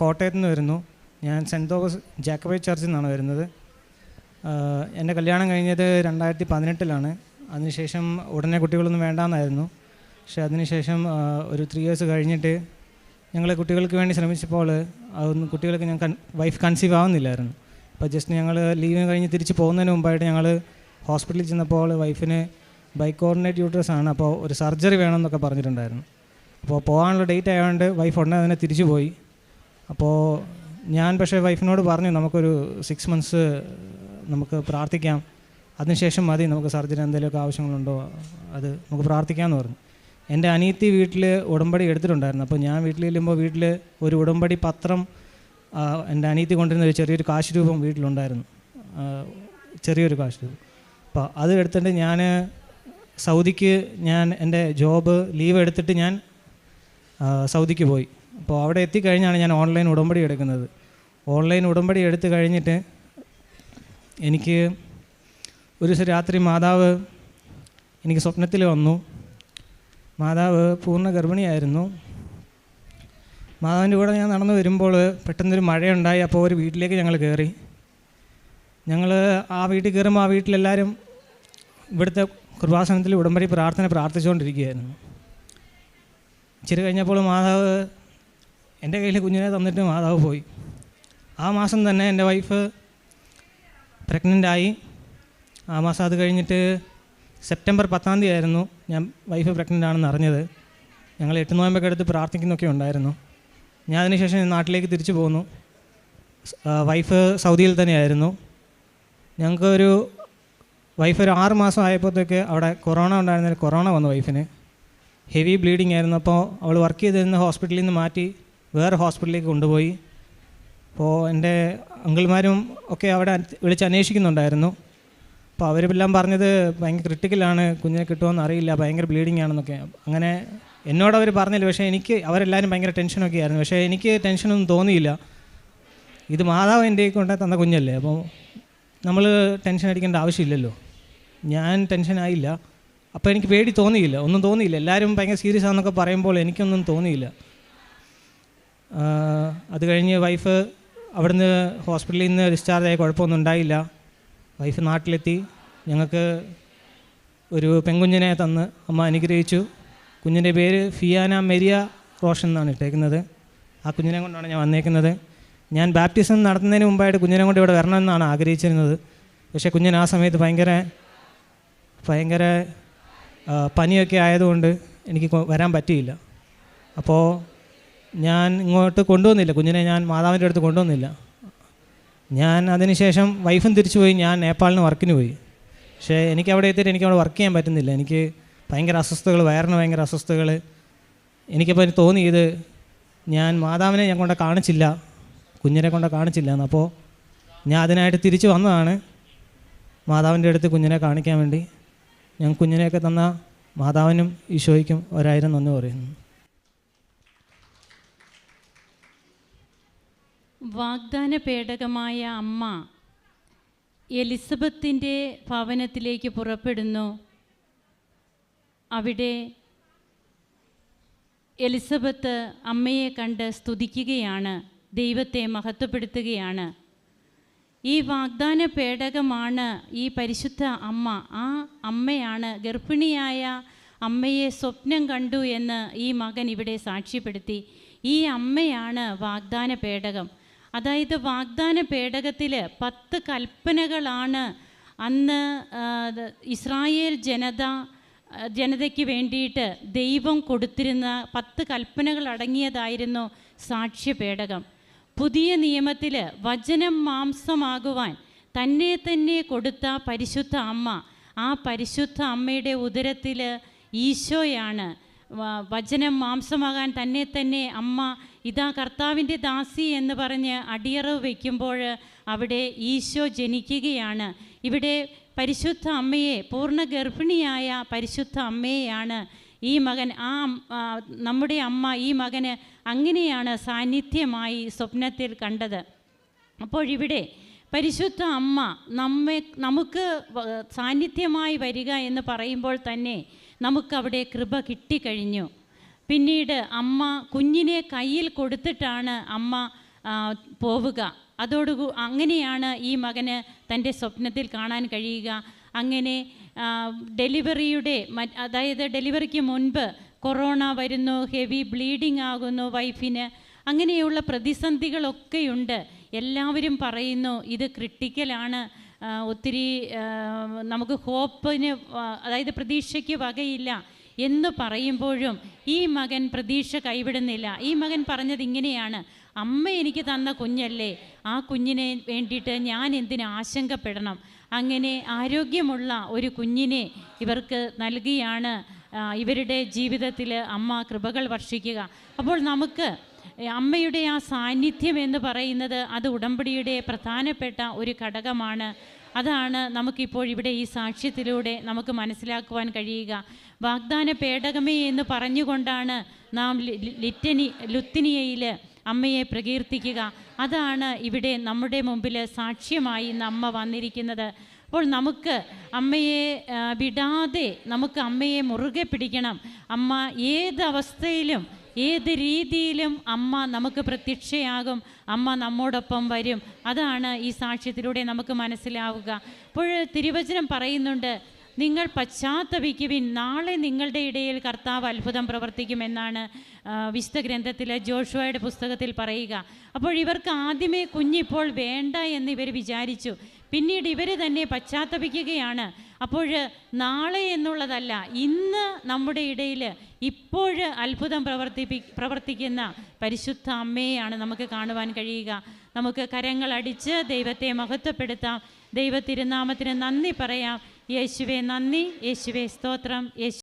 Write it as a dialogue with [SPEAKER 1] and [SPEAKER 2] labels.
[SPEAKER 1] കോട്ടയത്ത് നിന്ന് വരുന്നു. ഞാൻ സെന്റ് തോമസ് ജാക്കബൈ ചർച്ചിൽ നിന്നാണ് വരുന്നത്. എന്റെ കല്യാണം കഴിഞ്ഞത് രണ്ടായിരത്തി പതിനെട്ടിലാണ് അതിനുശേഷം ഉടനെ കുട്ടികളൊന്നും വേണ്ടാന്നായിരുന്നു. പക്ഷെ അതിനുശേഷം ഒരു ത്രീ ഇയേഴ്സ് കഴിഞ്ഞിട്ട് ഞങ്ങൾ കുട്ടികൾക്ക് വേണ്ടി ശ്രമിച്ചപ്പോൾ അതൊന്നും കുട്ടികൾക്ക് ഞാൻ വൈഫ് കൺസീവ് ആവുന്നില്ലായിരുന്നു. അപ്പോൾ ജസ്റ്റ് ഞങ്ങൾ ലീവ് കഴിഞ്ഞ് തിരിച്ച് പോകുന്നതിന് മുമ്പായിട്ട് ഞങ്ങൾ ഹോസ്പിറ്റലിൽ ചെന്നപ്പോൾ വൈഫിന് ബൈക്കോർഡിനേറ്റ് യൂട്രസ് ആണ് അപ്പോൾ ഒരു സർജറി വേണമെന്നൊക്കെ പറഞ്ഞിട്ടുണ്ടായിരുന്നു. അപ്പോൾ പോകാനുള്ള ഡേറ്റ് ആയതുകൊണ്ട് വൈഫ് ഉടനെ തന്നെ തിരിച്ചു പോയി അപ്പോൾ ഞാൻ പക്ഷേ വൈഫിനോട് പറഞ്ഞു നമുക്കൊരു സിക്സ് മന്ത്സ് നമുക്ക് പ്രാർത്ഥിക്കാം. അതിനുശേഷം മതി നമുക്ക് സർജറി എന്തെങ്കിലുമൊക്കെ ആവശ്യങ്ങളുണ്ടോ അത് നമുക്ക് പ്രാർത്ഥിക്കാമെന്ന് പറഞ്ഞു. എന്റെ അനിയത്തി വീട്ടിൽ ഉടമ്പടി എടുത്തിട്ടുണ്ടായിരുന്നു. അപ്പോൾ ഞാൻ വീട്ടിൽ ചെല്ലുമ്പോൾ വീട്ടിൽ ഒരു ഉടമ്പടി പത്രം എന്റെ അനിയത്തി കൊണ്ടിരുന്ന ഒരു ചെറിയൊരു കാശ് രൂപം വീട്ടിലുണ്ടായിരുന്നു ചെറിയൊരു കാശ് രൂപം അപ്പോൾ അത് എടുത്തിട്ട് ഞാൻ സൗദിക്ക് ഞാൻ എന്റെ ജോബ് ലീവ് എടുത്തിട്ട് ഞാൻ സൗദിക്ക് പോയി. അപ്പോൾ അവിടെ എത്തിക്കഴിഞ്ഞാണ് ഞാൻ ഓൺലൈൻ ഉടമ്പടി എടുക്കുന്നത്. ഓൺലൈൻ ഉടമ്പടി എടുത്തു കഴിഞ്ഞിട്ട് എനിക്ക് ഒരു ദിവസം രാത്രി മാതാവ് എനിക്ക് സ്വപ്നത്തിൽ വന്നു. മാതാവ് പൂർണ ഗർഭിണിയായിരുന്നു മാതാവിന്റെ കൂടെ ഞാൻ നടന്നു വരുമ്പോൾ പെട്ടെന്നൊരു മഴയുണ്ടായി അപ്പോൾ ഒരു വീട്ടിലേക്ക് ഞങ്ങൾ കയറി. ഞങ്ങൾ ആ വീട്ടിൽ കയറുമ്പോൾ ആ വീട്ടിലെല്ലാവരും ഇവിടുത്തെ കൃപാസനത്തിൽ ഉടമ്പടി പ്രാർത്ഥന പ്രാർത്ഥിച്ചുകൊണ്ടിരിക്കുകയായിരുന്നു. ഇച്ചിരി കഴിഞ്ഞപ്പോൾ മാതാവ് എന്റെ കയ്യിൽ കുഞ്ഞിനെ തന്നിട്ട് മാതാവ് പോയി. ആ മാസം തന്നെ എന്റെ വൈഫ് പ്രഗ്നന്റ് ആയി. ആ മാസം അത് കഴിഞ്ഞിട്ട് സെപ്റ്റംബർ പത്താം തീയതി ആയിരുന്നു ഞാൻ വൈഫ് പ്രഗ്നന്റ് ആണെന്ന് അറിഞ്ഞത്. ഞങ്ങൾ എട്ട് നോയമ്പൊക്കെ എടുത്ത് പ്രാർത്ഥിക്കുന്നൊക്കെ ഉണ്ടായിരുന്നു. ഞാൻ അതിനുശേഷം നാട്ടിലേക്ക് തിരിച്ചു പോന്നു. വൈഫ് സൗദിയിൽ തന്നെയായിരുന്നു. ഞങ്ങൾക്കൊരു വൈഫ് ഒരു ആറ് മാസം ആയപ്പോഴത്തേക്ക് അവിടെ കൊറോണ ഉണ്ടായിരുന്നതിൽ കൊറോണ വന്നു വൈഫിന്. ഹെവി ബ്ലീഡിങ് ആയിരുന്നു. അപ്പോൾ അവൾ വർക്ക് ചെയ്തിരുന്ന ഹോസ്പിറ്റലിൽ നിന്ന് മാറ്റി വേറെ ഹോസ്പിറ്റലിലേക്ക് കൊണ്ടുപോയി. അപ്പോൾ എന്റെ അങ്കിൾമാരും ഒക്കെ അവിടെ വിളിച്ച് അന്വേഷിക്കുന്നുണ്ടായിരുന്നു. അപ്പോൾ അവരെല്ലാം പറഞ്ഞത് ഭയങ്കര ക്രിട്ടിക്കലാണ് കുഞ്ഞിനെ കിട്ടുമോയെന്ന് അറിയില്ല ഭയങ്കര ബ്ലീഡിങ് ആണെന്നൊക്കെ അങ്ങനെ എന്നോട് അവർ പറഞ്ഞില്ല പക്ഷേ എനിക്ക് അവരെല്ലാവരും ഭയങ്കര ടെൻഷനൊക്കെ ആയിരുന്നു. പക്ഷേ എനിക്ക് ടെൻഷനൊന്നും തോന്നിയില്ല. ഇത് മാതാവ് എന്റെ കൊണ്ട് തന്ന കുഞ്ഞല്ലേ അപ്പോൾ നമ്മൾ ടെൻഷൻ അടിക്കേണ്ട ആവശ്യമില്ലല്ലോ. ഞാൻ ടെൻഷനായില്ല അപ്പോൾ എനിക്ക് പേടി തോന്നിയില്ല ഒന്നും തോന്നിയില്ല. എല്ലാവരും ഭയങ്കര സീരിയസ് ആണെന്നൊക്കെ പറയുമ്പോൾ എനിക്കൊന്നും തോന്നിയില്ല. അത് കഴിഞ്ഞ് വൈഫ് അവിടുന്ന് ഹോസ്പിറ്റലിൽ നിന്ന് ഡിസ്ചാർജ് ആയ കുഴപ്പമൊന്നും ഉണ്ടായില്ല. വൈഫ് നാട്ടിലെത്തി. ഞങ്ങൾക്ക് ഒരു പെൺകുഞ്ഞിനെ തന്ന് അമ്മ അനുഗ്രഹിച്ചു. കുഞ്ഞിന്റെ പേര് ഫിയാന മെരിയ റോഷൻ എന്നാണ് ഇട്ടേക്കുന്നത്. ആ കുഞ്ഞിനെ കൊണ്ടാണ് ഞാൻ വന്നേക്കുന്നത്. ഞാൻ ബാപ്റ്റിസം നടത്തുന്നതിന് മുമ്പായിട്ട് കുഞ്ഞിനെ കൊണ്ട് ഇവിടെ വരണമെന്നാണ് ആഗ്രഹിച്ചിരുന്നത്. പക്ഷേ കുഞ്ഞിന് ആ സമയത്ത് ഭയങ്കര ഭയങ്കര പനിയൊക്കെ ആയതുകൊണ്ട് എനിക്ക് വരാൻ പറ്റിയില്ല. അപ്പോൾ ഞാൻ ഇങ്ങോട്ട് കൊണ്ടുവന്നില്ല. കുഞ്ഞിനെ ഞാൻ മാതാവിന്റെ അടുത്ത് കൊണ്ടുവന്നില്ല. ഞാൻ അതിനുശേഷം വൈഫും തിരിച്ചു പോയി. ഞാൻ നേപ്പാളിന് വർക്കിന് പോയി. പക്ഷേ എനിക്ക് അവിടെ എത്തിയിട്ട് എനിക്ക് അവിടെ വർക്ക് ചെയ്യാൻ പറ്റുന്നില്ല. എനിക്ക് ഭയങ്കര അസ്വസ്ഥതകൾ വയറിന് ഭയങ്കര അസ്വസ്ഥതകൾ. എനിക്കപ്പോൾ തോന്നി ഇത് ഞാൻ മാതാവിനെ ഞാൻ കൊണ്ട് കാണിച്ചില്ല. കുഞ്ഞിനെ കൊണ്ട് കാണിച്ചില്ല എന്ന്. അപ്പോൾ ഞാൻ അതിനായിട്ട് തിരിച്ചു വന്നതാണ്. മാതാവിന്റെ അടുത്ത് കുഞ്ഞിനെ കാണിക്കാൻ വേണ്ടി. ഞാൻ കുഞ്ഞിനെയൊക്കെ തന്ന മാതാവിനും ഈശോയ്ക്കും ഒരായിരം നന്ദി പറയുന്നു.
[SPEAKER 2] വാഗ്ദാന പേടകമായ അമ്മ എലിസബത്തിന്റെ ഭവനത്തിലേക്ക് പുറപ്പെടുന്നു. അവിടെ എലിസബത്ത് അമ്മയെ കണ്ട് സ്തുതിക്കുകയാണ് ദൈവത്തെ മഹത്വപ്പെടുത്തുകയാണ്. ഈ വാഗ്ദാന പേടകമാണ് ഈ പരിശുദ്ധ അമ്മ ആ അമ്മയാണ് ഗർഭിണിയായ അമ്മയെ സ്വപ്നം കണ്ടു എന്ന് ഈ മകൻ ഇവിടെ സാക്ഷ്യപ്പെടുത്തി. ഈ അമ്മയാണ് വാഗ്ദാന പേടകം അതായത് വാഗ്ദാന പേടകത്തിൽ പത്ത് കൽപ്പനകളാണ് അന്ന് ഇസ്രായേൽ ജനത ജനതയ്ക്ക് വേണ്ടിയിട്ട് ദൈവം കൊടുത്തിരുന്ന പത്ത് കൽപ്പനകൾ അടങ്ങിയതായിരുന്നു സാക്ഷ്യപേടകം. പുതിയ നിയമത്തിൽ വചനം മാംസമാകുവാൻ തന്നെ തന്നെ കൊടുത്ത പരിശുദ്ധ അമ്മ ആ പരിശുദ്ധ അമ്മയുടെ ഉദരത്തിൽ ഈശോയാണ് വചനം മാംസമാകാൻ തന്നെ തന്നെ അമ്മ ഇതാ കർത്താവിന്റെ ദാസി എന്ന് പറഞ്ഞ് അടിയറവ് വയ്ക്കുമ്പോൾ അവിടെ ഈശോ ജനിക്കുകയാണ്. ഇവിടെ പരിശുദ്ധ അമ്മയെ പൂർണ ഗർഭിണിയായ പരിശുദ്ധ അമ്മയെയാണ് ഈ മകൻ. ആ നമ്മുടെ അമ്മ ഈ മകന് അങ്ങനെയാണ് സാന്നിധ്യമായി സ്വപ്നത്തിൽ കണ്ടത്. അപ്പോഴിവിടെ പരിശുദ്ധ അമ്മ നമ്മെ നമുക്ക് സാന്നിധ്യമായി വരിക എന്ന് പറയുമ്പോൾ തന്നെ നമുക്കവിടെ കൃപ കിട്ടിക്കഴിഞ്ഞു. പിന്നീട് അമ്മ കുഞ്ഞിനെ കയ്യിൽ കൊടുത്തിട്ടാണ് അമ്മ പോവുക. അതോടുകൂ അങ്ങനെയാണ് ഈ മകന് തന്റെ സ്വപ്നത്തിൽ കാണാൻ കഴിയുക. അങ്ങനെ ഡെലിവറിയുടെ അതായത് ഡെലിവറിക്ക് മുൻപ് കൊറോണ വരുന്നു ഹെവി ബ്ലീഡിംഗ് ആകുന്നു വൈഫിന്. അങ്ങനെയുള്ള പ്രതിസന്ധികളൊക്കെയുണ്ട്. എല്ലാവരും പറയുന്നു ഇത് ക്രിട്ടിക്കലാണ്. ഒത്തിരി നമുക്ക് ഹോപ്പിന് അതായത് പ്രതീക്ഷയ്ക്ക് വകയില്ല എന്ന് പറയുമ്പോഴും ഈ മകൻ പ്രതീക്ഷ കൈവിടുന്നില്ല. ഈ മകൻ പറഞ്ഞത് ഇങ്ങനെയാണ്. അമ്മ എനിക്ക് തന്ന കുഞ്ഞല്ലേ ആ കുഞ്ഞിനെ വേണ്ടിയിട്ട് ഞാൻ എന്തിന് ആശങ്കപ്പെടണം? അങ്ങനെ ആരോഗ്യമുള്ള ഒരു കുഞ്ഞിനെ ഇവർക്ക് നൽകിയാണ് ഇവരുടെ ജീവിതത്തിൽ അമ്മ കൃപകൾ വർഷിക്കുക. അപ്പോൾ നമുക്ക് അമ്മയുടെ ആ സാന്നിധ്യം എന്ന് പറയുന്നത് അത് ഉടമ്പടിയുടെ പ്രധാനപ്പെട്ട ഒരു ഘടകമാണ്. അതാണ് നമുക്കിപ്പോൾ ഇവിടെ ഈ സാക്ഷ്യത്തിലൂടെ നമുക്ക് മനസ്സിലാക്കുവാൻ കഴിയുക. വാഗ്ദാന പേടകമേ എന്ന് പറഞ്ഞുകൊണ്ടാണ് നാം ലിറ്റനി ലുത്തിനിയയിൽ അമ്മയെ പ്രകീർത്തിക്കുക. അതാണ് ഇവിടെ നമ്മുടെ മുമ്പിൽ സാക്ഷ്യമായി ഇന്ന് അമ്മ വന്നിരിക്കുന്നത്. അപ്പോൾ നമുക്ക് അമ്മയെ വിടാതെ നമുക്ക് അമ്മയെ മുറുകെ പിടിക്കണം. അമ്മ ഏതവസ്ഥയിലും ഏത് രീതിയിലും അമ്മ നമുക്ക് പ്രത്യക്ഷയാകും അമ്മ നമ്മോടൊപ്പം വരും. അതാണ് ഈ സാക്ഷ്യത്തിലൂടെ നമുക്ക് മനസ്സിലാവുക. അപ്പോൾ തിരുവചനം പറയുന്നുണ്ട് നിങ്ങൾ പശ്ചാത്തപിക്കുവിൻ നാളെ നിങ്ങളുടെ ഇടയിൽ കർത്താവ് അത്ഭുതം പ്രവർത്തിക്കുമെന്നാണ് വിശുദ്ധ ഗ്രന്ഥത്തിൽ ജോഷുവയുടെ പുസ്തകത്തിൽ പറയുക. അപ്പോൾ ഇവർക്ക് ആദ്യമേ കുഞ്ഞിപ്പോൾ വേണ്ട എന്ന് ഇവർ വിചാരിച്ചു. പിന്നീട് ഇവർ തന്നെ പശ്ചാത്തപിക്കുകയാണ്. അപ്പോൾ നാളെ എന്നുള്ളതല്ല ഇന്ന് നമ്മുടെ ഇടയിൽ ഇപ്പോൾ അത്ഭുതം പ്രവർത്തിപ്പി പ്രവർത്തിക്കുന്ന പരിശുദ്ധ അമ്മയെയാണ് നമുക്ക് കാണുവാൻ കഴിയുക. നമുക്ക് കരങ്ങളടിച്ച് ദൈവത്തെ മഹത്വപ്പെടുത്താം. ദൈവ തിരുനാമത്തിന് നന്ദി പറയാം. യേശുവെ നന്ദി. യേശുവെ സ്തോത്രം. യേശു